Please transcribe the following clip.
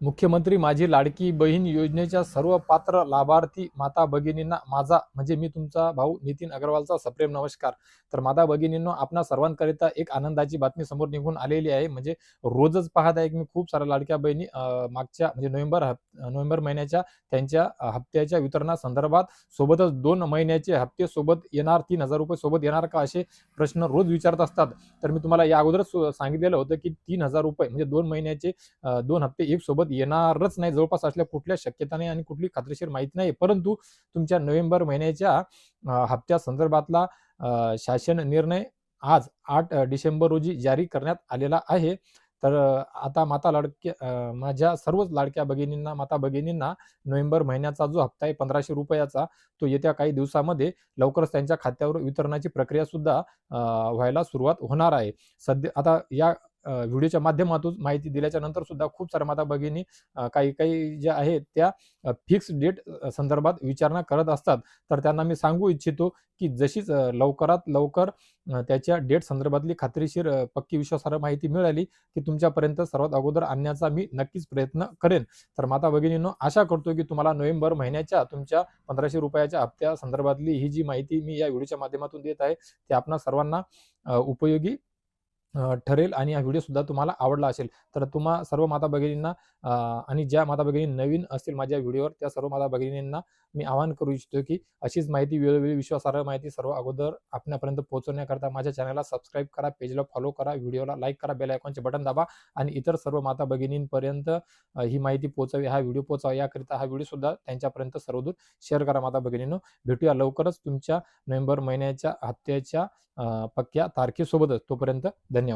मुख्यमंत्री माझी लाडकी बहीण योजनेच्या सर्व पात्र लाभार्थी माता भगिनींना माझा म्हणजे मी तुमचा भाऊ नितीन अग्रवालचा सप्रेम नमस्कार. तर माता भगिनींनो आपणा सर्वांकरिता एक आनंदाची बातमी समोर निघून आलेली आहे. म्हणजे रोजच पाहत आहे की मी खूप साऱ्या लाडक्या बहिणी मागच्या म्हणजे नोव्हेंबर नोव्हेंबर महिन्याच्या त्यांच्या हप्त्याच्या वितरणासंदर्भात सोबतच दोन महिन्याचे हप्ते सोबत येणार तीन हजार रुपये सोबत येणार का असे प्रश्न रोज विचारत असतात. तर मी तुम्हाला या अगोदरच सांगितलेलं होतं की तीन हजार रुपये म्हणजे दोन महिन्याचे दोन हप्ते एक सोबत येणारच नाही. जवळपास असल्या कुठल्या शक्यता नाही आणि कुठली खात्रीशीर माहिती नाही. परंतु तुमच्या नोव्हेंबर महिन्याच्या हप्त्या संदर्भातला शासन निर्णय आज आठ डिसेंबर रोजी जारी करण्यात आलेला आहे. तर आता माता लाडक्या माझ्या सर्वच लाडक्या भगिनींना माता भगिनींना नोव्हेंबर महिन्याचा जो हप्ता आहे पंधराशे रुपयाचा तो येत्या काही दिवसामध्ये लवकरच त्यांच्या खात्यावर वितरणाची प्रक्रिया सुद्धा व्हायला सुरुवात होणार आहे. सध्या आता या व्हिडिओच्या माध्यमातून माहिती दिल्याच्या नंतर सुद्धा खूप साऱ्या माता भगिनी काही काही ज्या आहेत त्या फिक्स डेट संदर्भात विचारणा करत असतात. तर त्यांना मी सांगू इच्छितो की जशीच लवकरात लवकर त्याच्या डेट संदर्भातली खात्रीशीर पक्की विश्वासार्ह माहिती मिळाली की तुमच्यापर्यंत सर्वात अगोदर आणण्याचा मी नक्कीच प्रयत्न करेन. तर माता भगिनींनो आशा करतो की तुम्हाला नोव्हेंबर महिन्याच्या तुमच्या पंधराशे रुपयाच्या हप्त्या संदर्भातली ही जी माहिती मी या व्हिडिओच्या माध्यमातून देत आहे ते आपणा सर्वांना उपयोगी ठरेल आणि हा व्हिडिओ सुद्धा तुम्हाला आवडला असेल तर तुम्हा सर्व माता भगिनींना आणि ज्या माता भगिनी नवीन असतील माझ्या व्हिडिओवर त्या सर्व माता भगिनींना मी आवाहन करू इच्छितो की अशीच माहिती वेळोवेळी विश्वासार्ह माहिती सर्व अगोदर आपल्यापर्यंत पोहोचवण्याकरता माझ्या चॅनलला सबस्क्राईब करा पेजला फॉलो करा व्हिडिओला लाईक करा बेल आयकॉनचे बटन दाबा आणि इतर सर्व माता भगिनींपर्यंत ही माहिती पोहोचावी हा व्हिडिओ पोहोचावा. याकरिता हा व्हिडिओ सुद्धा त्यांच्यापर्यंत सर्वदूर शेअर करा माता भगिनींनो. भेटूया लवकरच तुमच्या नोव्हेंबर महिन्याच्या हप्त्याच्या पक्क्या तारखेसोबतच तोपर्यंत धन्यवाद.